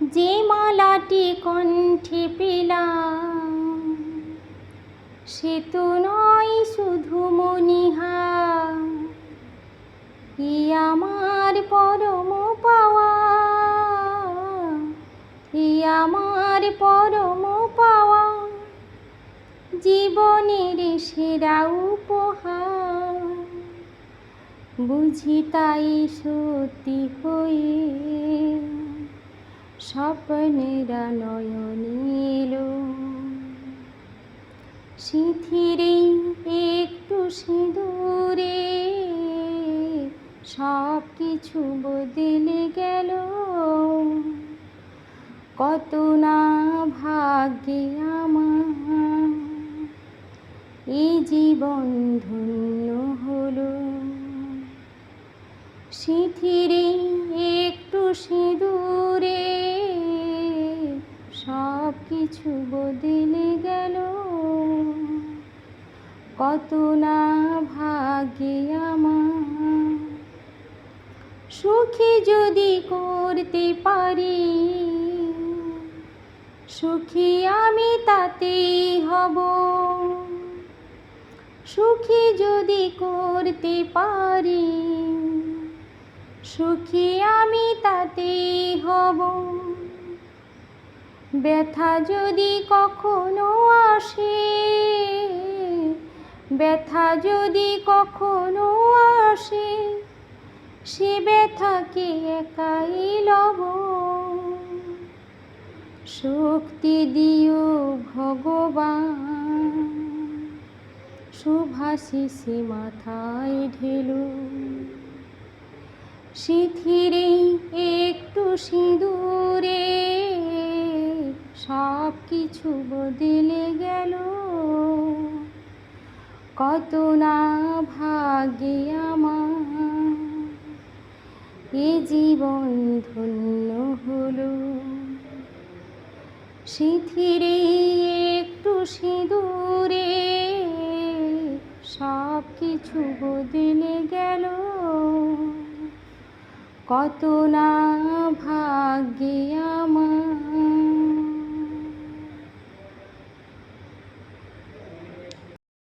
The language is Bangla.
যে মালাটি কণ্ঠে পেলাম, সে তো নয় শুধু মনিহা ই আমার পরম পাওয়া ই আমার পরম পাওয়া, জীবনের সেরা উপহার। বুঝি তাই সত্যি হয়ে স্বপ্নেরা নয়নীল। সিঁথিরে একটু সিঁদুরে সব কিছু বদলে গেল। কত না ভাগ্যে আমার এই জীবন ধন্য হলো। সিঁথিরে একটু সিঁদুরে কিছু বদলে গেল। কত না ভাগ্যে আমার। সুখী যদি করতে পারি, সুখী আমি তাতেই হব। সুখী যদি করতে পারি, সুখী আমি তাতেই হব। ব্যথা যদি কখনো আসে, ব্যথা যদি কখনো আসে, সে ব্যথাকে একাই লব। শক্তি দিও ভগবান, শুভাশিসে মাথায় ঢেলো। সিঁথিরে একটু সিঁদুরে সব কিছু বদলে গেল। কত না ভাগে আমার এ জীবন ধন্য হলো। সিঁথিরে একটু সিঁদুরে সব কিছু বদলে গেল। কত না ভাগ্যে আমার